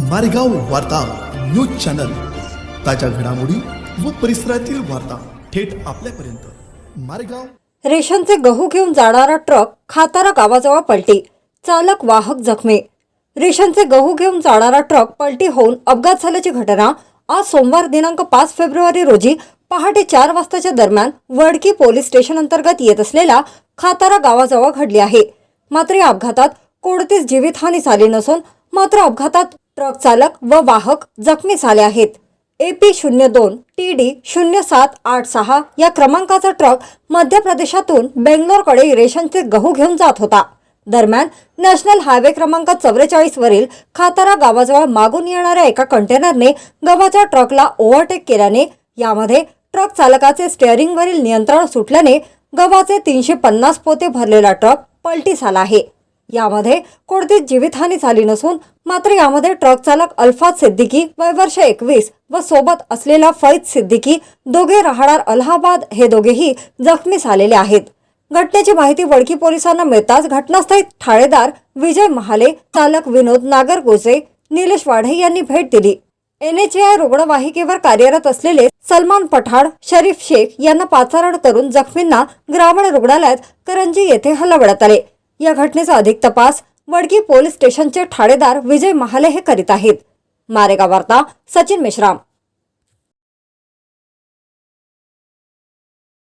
मारेगाव वार्ता news channel. ताज्या घडामोडी व परिसरातील वार्ता थेट आपल्यापर्यंत. मारेगाव. रेशनचे गहू घेऊन जाणारा ट्रक खातारा गावाजवळ पलटी. चालक वाहक जखमी. रेशनचे गहू घेऊन जाणारा ट्रक पलटी होऊन अपघात झाल्याची घटना आज सोमवार दिनांक पाच फेब्रुवारी रोजी पहाटे चार वाजताच्या दरम्यान वडकी पोलीस स्टेशन अंतर्गत येत असलेल्या खातारा गावाजवळ घडली आहे. मात्र या अपघातात कोणतीच जीवितहानी झाली नसून मात्र अपघातात ट्रक चालक व वाहक जखमी झाले आहेत. एपी शून्य दोन टी डी शून्य सात आठ सहा या क्रमांकाचा ट्रक मध्य प्रदेशातून बेंगलोरकडे रेशनचे गहू घेऊन जात होता. दरम्यान नॅशनल हायवे क्रमांक चौवेचाळीस वरील खातारा गावाजवळ मागून येणाऱ्या एका कंटेनरने गव्हाच्या ट्रकला ओव्हरटेक केल्याने यामध्ये ट्रक चालकाचे स्टेअरिंगवरील नियंत्रण सुटल्याने गव्हाचे तीनशे पन्नास पोते भरलेला ट्रक पलटी झाला आहे. यामध्ये कोणतीच जीवितहानी झाली नसून मात्र यामध्ये ट्रक चालक अल्फाज सिद्दीकी वय वर्ष एकवीस व सोबत असलेला फैज सिद्दीकी दोघे राहणार अलाहाबाद. हे दोघेही जखमी झालेले आहेत. घटनेची माहिती वडकी पोलिसांना मिळताच घटनास्थळी ठाळेदार विजय महाले चालक विनोद नागरगोजे निलेश वाढे यांनी भेट दिली. एनएचआय रुग्णवाहिकेवर कार्यरत असलेले सलमान पठाण शरीफ शेख यांना पाचारण करून जखमींना ग्रामीण रुग्णालयात करंजी येथे हलवण्यात आले. या घटनेचा अधिक तपास वडगी पोलीस स्टेशनचे ठाणेदार विजय महाले हे करीत आहेत. मारेगाव वार्ता सचिन मेश्राम.